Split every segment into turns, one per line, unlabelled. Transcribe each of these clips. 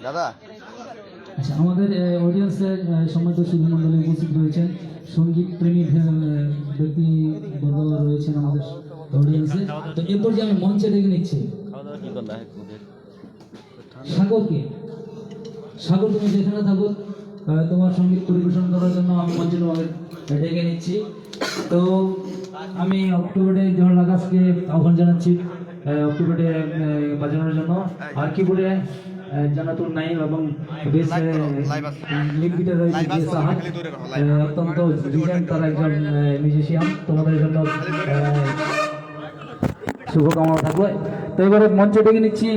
দাদা?
আমাদের অডিয়েন্সের সম্মানিত সুধী উপস্থিত রয়েছেন। সংগীত প্রেমী ব্যক্তি বর্গ রয়েছেন আমাদের অডিয়েন্সে তো এরপর যে আমি মঞ্চে ডেকে নিচ্ছি। সাগরকে সাগর তুমি যেখানে থাকো তোমার সংগীত পরিবেশন করার জন্য আমি মঞ্চে তোমাকে ডেকে নিচ্ছি। তো আমি অক্টোবরে জহর আকাশকে আহ্বান জানাচ্ছি অক্টোবরে বাজানোর জন্য। আর কি আহ, জানাতুল নাইম এবং বেশ গিটার রয়েছে আহ, অত্যন্ত রিজেন্ট তারা একজন মিউজিশিয়ান তোমাদের জন্য শুভকামনা থাকবে। তো এবারে মঞ্চে ডেকে নিচ্ছি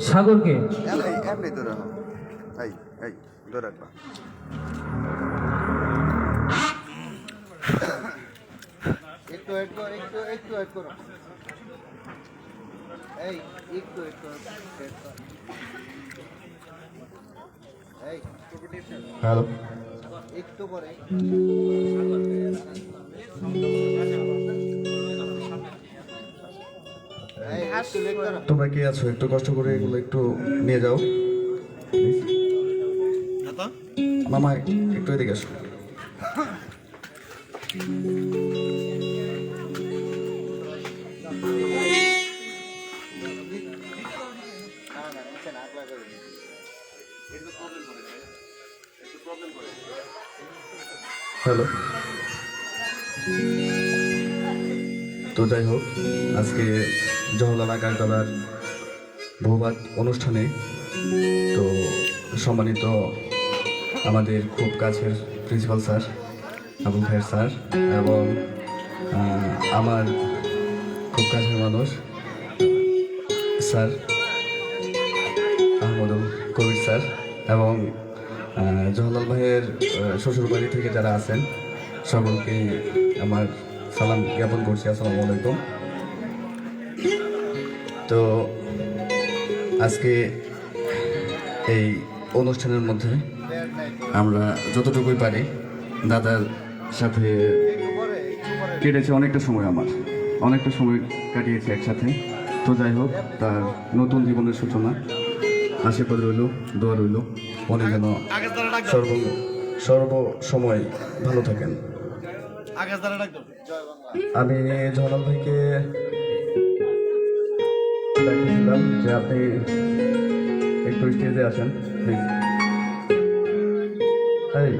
সাগরকে।
এমনি ধরে এই এই ধরে রাখবা। একটু একটু একটু একটু একটু করো। এই একটু একটু এই
হ্যালো।
একটু
তোমরা কি আছো? একটু কষ্ট করে এগুলো একটু নিয়ে যাও। মামা একটু এদিকে আসো। হ্যালো। তো যাই হোক, আজকে জওহরলাল আকাশতলার বহুবাদ অনুষ্ঠানে তো সম্মানিত আমাদের খুব কাছের প্রিন্সিপাল স্যার আবু ভাইয়ের স্যার এবং আমার খুব কাছের মানুষ স্যার আহমদুল কবির স্যার এবং আহ, জওহরলাল ভাইয়ের শ্বশুর বাড়ি থেকে যারা আছেন সকলকে আমার সালাম জ্ঞাপন করছি আসসালামু আলাইকুম। তো আজকে এই অনুষ্ঠানের মধ্যে আমরা যতটুকুই পারি দাদার সাথে কেটেছে অনেকটা সময় আমার অনেকটা সময় কাটিয়েছে একসাথে। তো যাই হোক তার নতুন জীবনের সূচনা। আশীর্বাদ রইল দোয়া রইল। উনি যেন সর্ব সর্ব সময় ভালো থাকেন। আমি জনাল ভাইকে দেখেছিলাম যে আপনি একটু স্টেজে আসেন প্লিজ তাই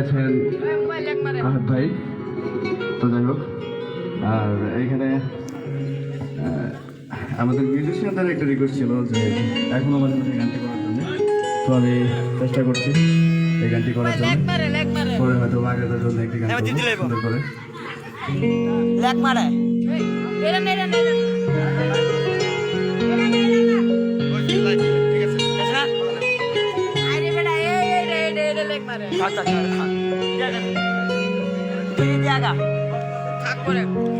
আছেন আহাদ ভাই তো যাই হোক আর এখানে আমাদের মিউজিশিয়ানদের একটা রিকোয়েস্ট ছিল যে এখন মাঝে মাঝে গানটি করার জন্য তো আমি চেষ্টা করছি এই গানটি করার জন্য পরে হয়তো আগের জন্য একটি গান সুন্দর করে
লেক মারে
ধন্যবাদ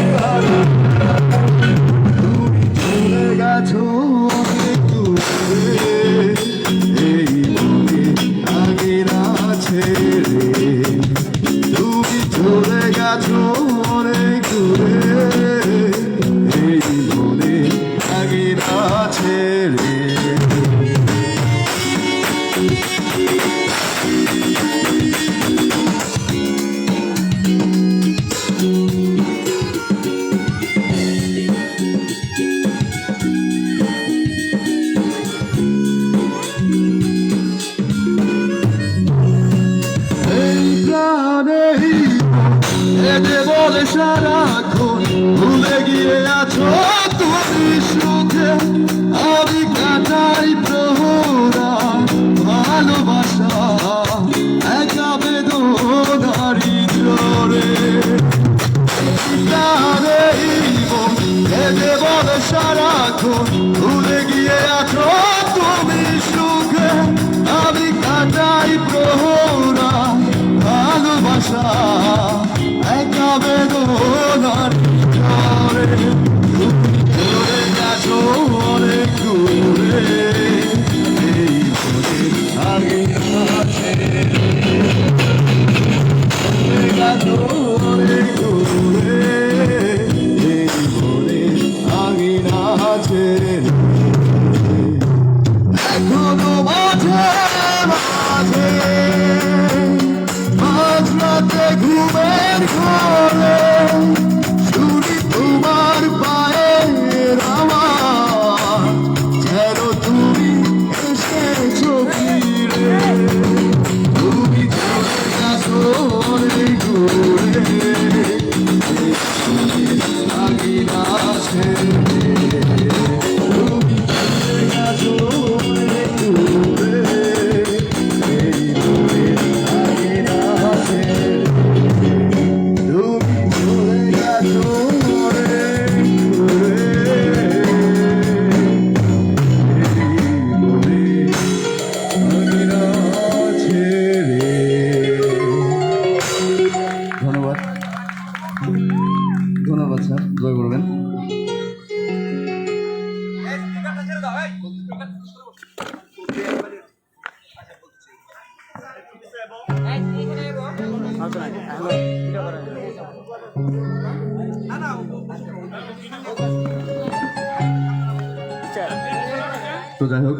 তো যাই হোক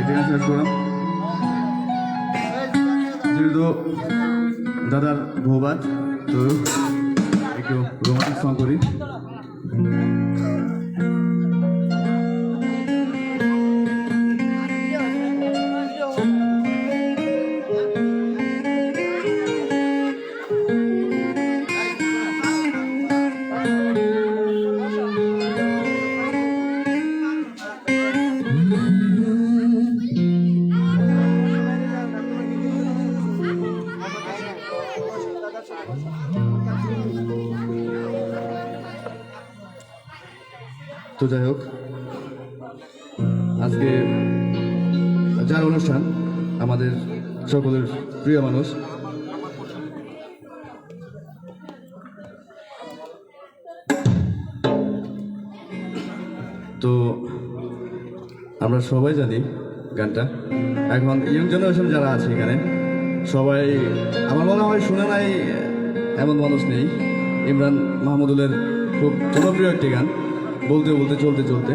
এখানে শেষ করলাম। যেহেতু দাদার ভোবাদ তো একটু রোমান্টিক সং করি। যাই হোক, আজকে যার অনুষ্ঠান আমাদের সকলের প্রিয় মানুষ। তো আমরা সবাই জানি গানটা। এখন ইয়ং জেনারেশন যারা আছে এখানে, সবাই আমার মনে হয় শুনে নাই, এমন মানুষ নেই।
ইমরান মাহমুদুলের খুব জনপ্রিয় একটি গান। বলতে বলতে চলতে চলতে।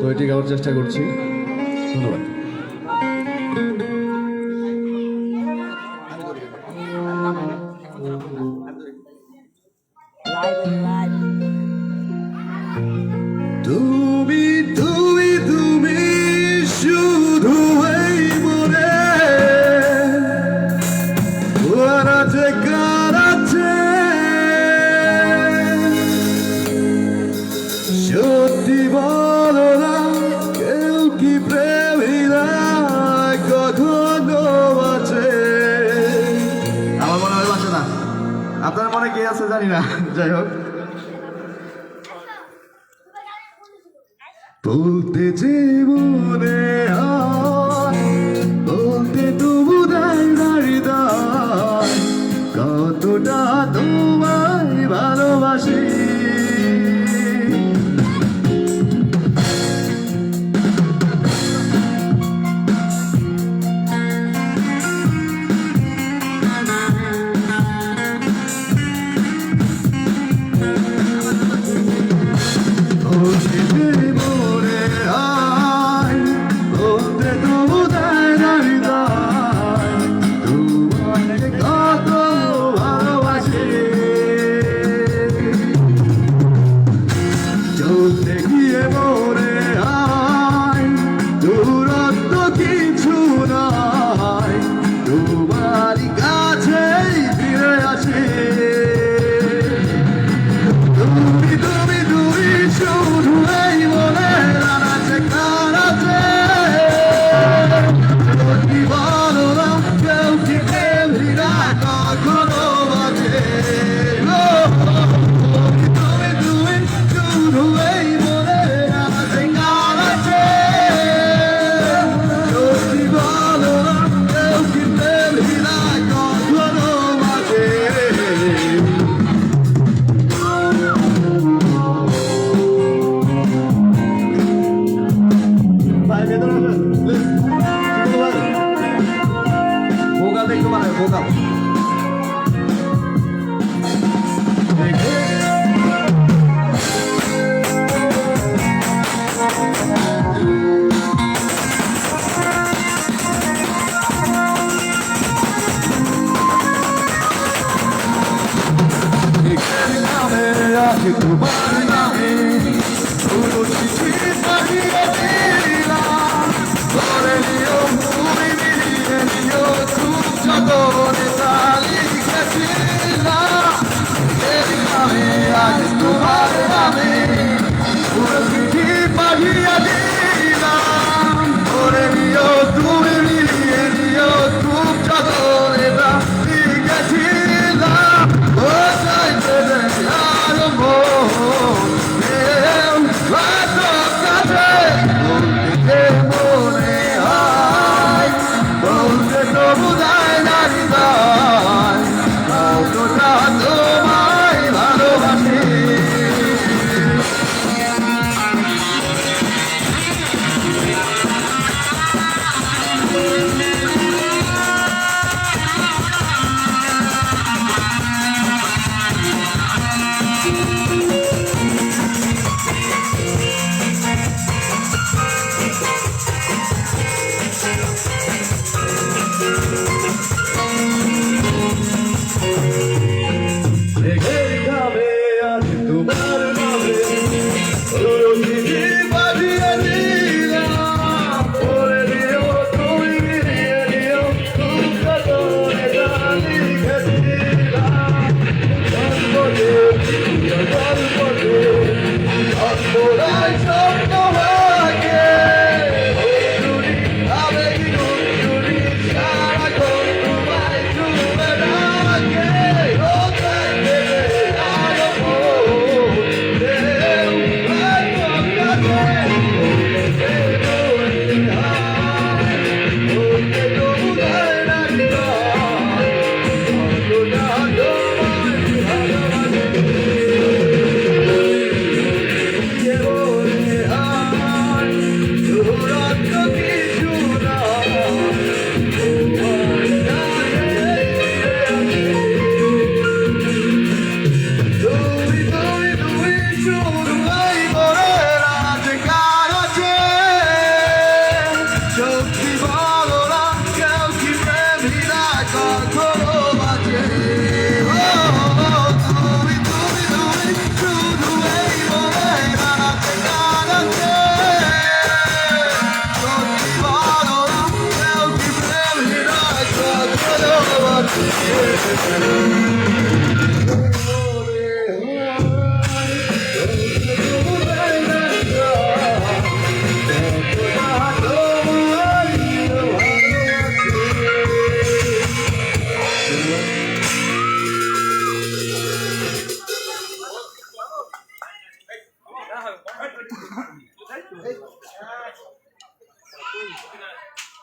তো এটি গাওয়ার চেষ্টা করছি। ধন্যবাদ।
তুমি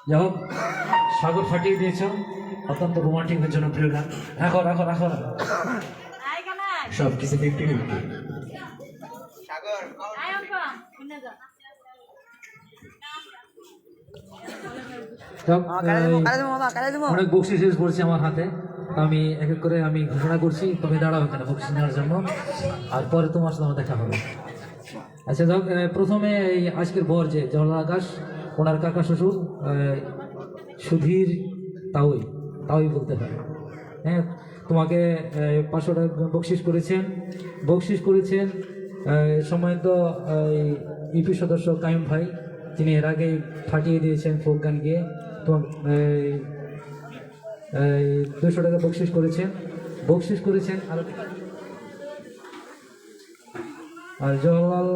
যাই হোক
সাগর ফাটিয়ে দিয়েছ। অত্যন্ত রোমান্টিক জন্য প্রিয় গান। রাখো রাখো রাখো রাখো। সব কিছু ফিফটি ফিফটি অনেক বকশিস শেষ পড়ছে আমার হাতে। আমি এক এক করে আমি ঘোষণা করছি তুমি দাঁড়াও কেন বকশিস নেওয়ার জন্য। আর পরে তোমার সাথে আমার দেখা হবে। আচ্ছা যাক প্রথমে এই আজকের বর যে জওয়াল আকাশ ওনার কাকা শ্বশুর সুধীর তাওই। তাওই বলতে পারে। হ্যাঁ তোমাকে পাঁচশো টাকা বকশিস করেছেন। বকশিস করেছেন আহ, সম্মানিত ইপি সদস্য কাইম ভাই তিনি এর আগে ফাটিয়ে দিয়েছেন ফোক গান গিয়ে। তোমার দুশো টাকা বকশিস করেছেন। বকশিস করেছেন আর আর জওয়াহরলাল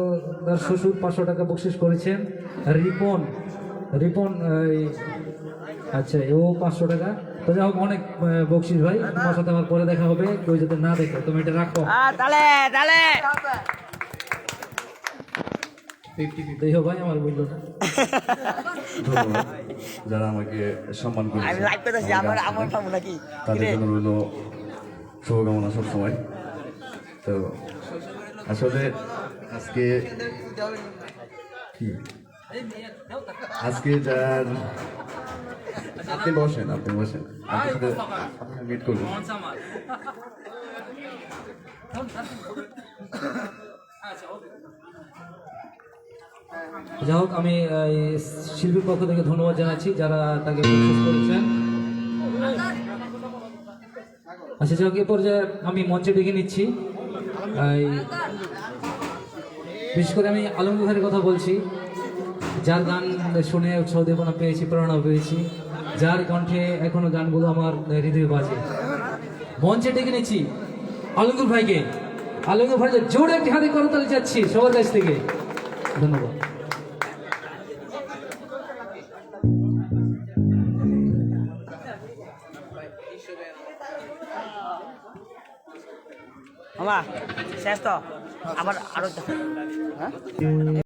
তার শ্বশুর পাঁচশো টাকা বকশিস করেছেন। রিপন রিপন আচ্ছা ও পাঁচশো টাকা। তো যাই হোক অনেক বকশিস ভাই। তোমার সাথে আমার পরে দেখা হবে। কেউ যাতে না দেখে তুমি এটা রাখো। ভাই আমার বলল না।
যারা আমাকে সম্মান
আমি লাইভ পেতেছি আমার আমার পাবো নাকি?
তাদের জন্য রইল শুভকামনা সবসময়। তো আসলে আজকে আজকে যার আপনি বসেন আপনি বসেন। আপনার মিট করব।
যাই হোক আমি শিল্পীর পক্ষ থেকে ধন্যবাদ জানাচ্ছি যারা তাকে করেছেন। আচ্ছা যাই হোক এ পর্যায়ে আমি মঞ্চে ডেকে নিচ্ছি। বিশেষ করে আমি আলমগুহারের কথা বলছি। যার গান শুনে উৎসাহ দেবনা পেয়েছি প্রেরণা পেয়েছি। যার কণ্ঠে এখনও গানগুলো আমার হৃদয়ে বাজে। মঞ্চে ডেকে নিচ্ছি আলমগীর ভাইকে। আলমগীর ভাই জোরে একটি হাতে করতালি যাচ্ছি সবার কাছ থেকে। ধন্যবাদ।
মামা শেষ তো। আবার আরও হ্যাঁ?